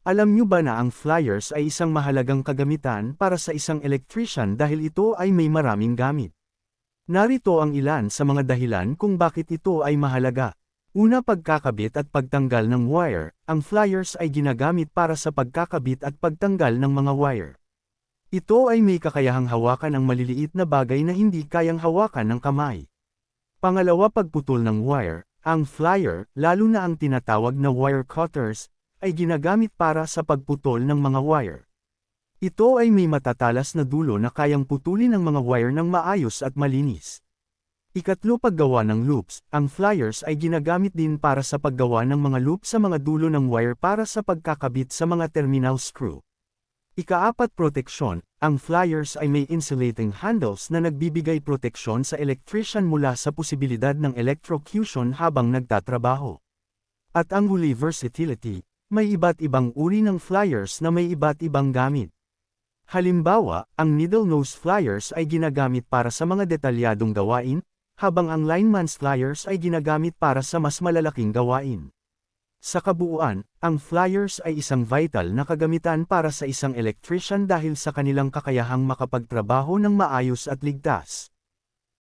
Alam nyo ba na ang flyers ay isang mahalagang kagamitan para sa isang electrician dahil ito ay may maraming gamit? Narito ang ilan sa mga dahilan kung bakit ito ay mahalaga. Una pagkakabit at pagtanggal ng wire, ang flyers ay ginagamit para sa pagkakabit at pagtanggal ng mga wire. Ito ay may kakayahang hawakan ang maliliit na bagay na hindi kayang hawakan ng kamay. Pangalawa pagputol ng wire, ang flyer, lalo na ang tinatawag na wire cutters, ay ginagamit para sa pagputol ng mga wire. Ito ay may matatalas na dulo na kayang putulin ang mga wire ng maayos at malinis. Ikatlo paggawa ng loops, ang flyers ay ginagamit din para sa paggawa ng mga loop sa mga dulo ng wire para sa pagkakabit sa mga terminal screw. Ikaapat proteksyon, ang flyers ay may insulating handles na nagbibigay proteksyon sa electrician mula sa posibilidad ng electrocution habang nagtatrabaho. At ang huli versatility, may iba't ibang uri ng flyers na may iba't ibang gamit. Halimbawa, ang needle nose flyers ay ginagamit para sa mga detalyadong gawain, habang ang lineman's flyers ay ginagamit para sa mas malalaking gawain. Sa kabuuan, ang flyers ay isang vital na kagamitan para sa isang electrician dahil sa kanilang kakayahang makapagtrabaho ng maayos at ligtas.